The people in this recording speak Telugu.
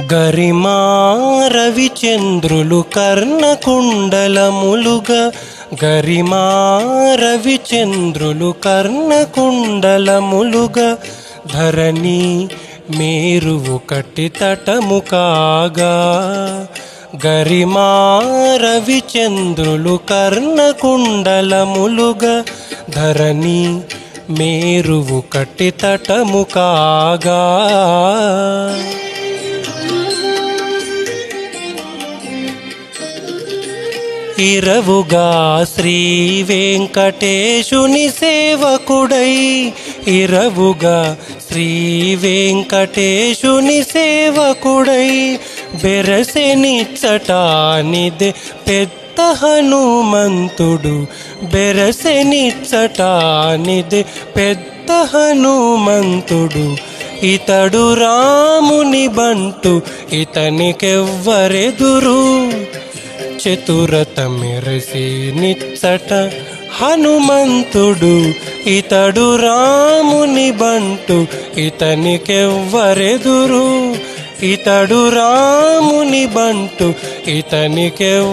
గరిమా రవిచంద్రులు కర్ణకుండలములుగా. గరిమా రవిచంద్రులు కర్ణకుండలములుగా. ధరణి మేరువు కట్టి తటము కాగా. గరిమా రవిచంద్రులు కర్ణకుండలములుగా. ధరణి మేరువు కట్టి తటము కాగా. ఇరవుగా శ్రీ వెంకటేశుని సేవకుడై. ఇరవుగా శ్రీ వెంకటేశుని సేవకుడై. బెరసెనిచ్చటానిదే పెద్ద హనుమంతుడు. బెరసెనిచ్చటానిదే పెద్ద హనుమంతుడు. ఇతడు రాముని బంటు ఇతనికెవ్వరెదురు? చతురత మెరసి నిచ్చట హనుమంతుడు ఇతడు రాముని బంటు ఇతనికెవ్వరెదురు? ఇతడు రాముని బంటు ఇతనికెవ్వరెదురు?